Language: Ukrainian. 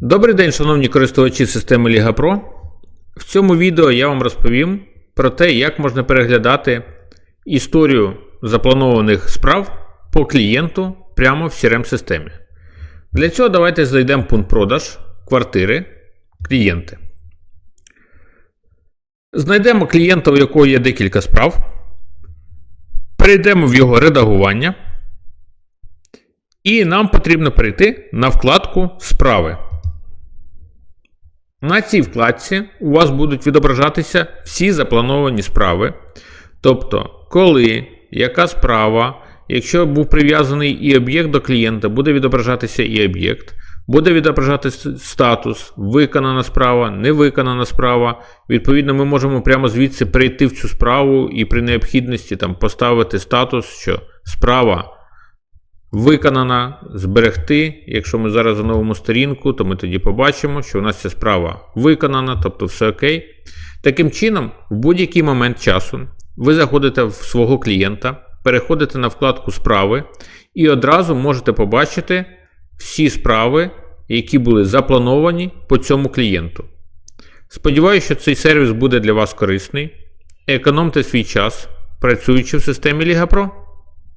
Добрий день, шановні користувачі системи Liga Pro. В цьому відео я вам розповім про те, як можна переглядати історію запланованих справ по клієнту прямо в crm системі Для цього давайте зайдемо пункт продаж квартири клієнти. Знайдемо клієнта, у якого є декілька справ. Перейдемо в його редагування. І нам потрібно перейти на вкладку Справи. На цій вкладці у вас будуть відображатися всі заплановані справи. Тобто, коли, яка справа, якщо був прив'язаний і об'єкт до клієнта, буде відображатися і об'єкт, буде відображатися статус, виконана справа, не виконана справа. Відповідно, ми можемо прямо звідси перейти в цю справу і при необхідності там, поставити статус, що справа виконана, зберегти. Якщо ми зараз зановимо сторінку, то ми тоді побачимо, що у нас ця справа виконана, тобто все окей. Таким чином, в будь-який момент часу ви заходите в свого клієнта, переходите на вкладку Справи і одразу можете побачити всі справи, які були заплановані по цьому клієнту. Сподіваюся, що цей сервіс буде для вас корисний. Економте свій час, працюючи в системі Liga Pro.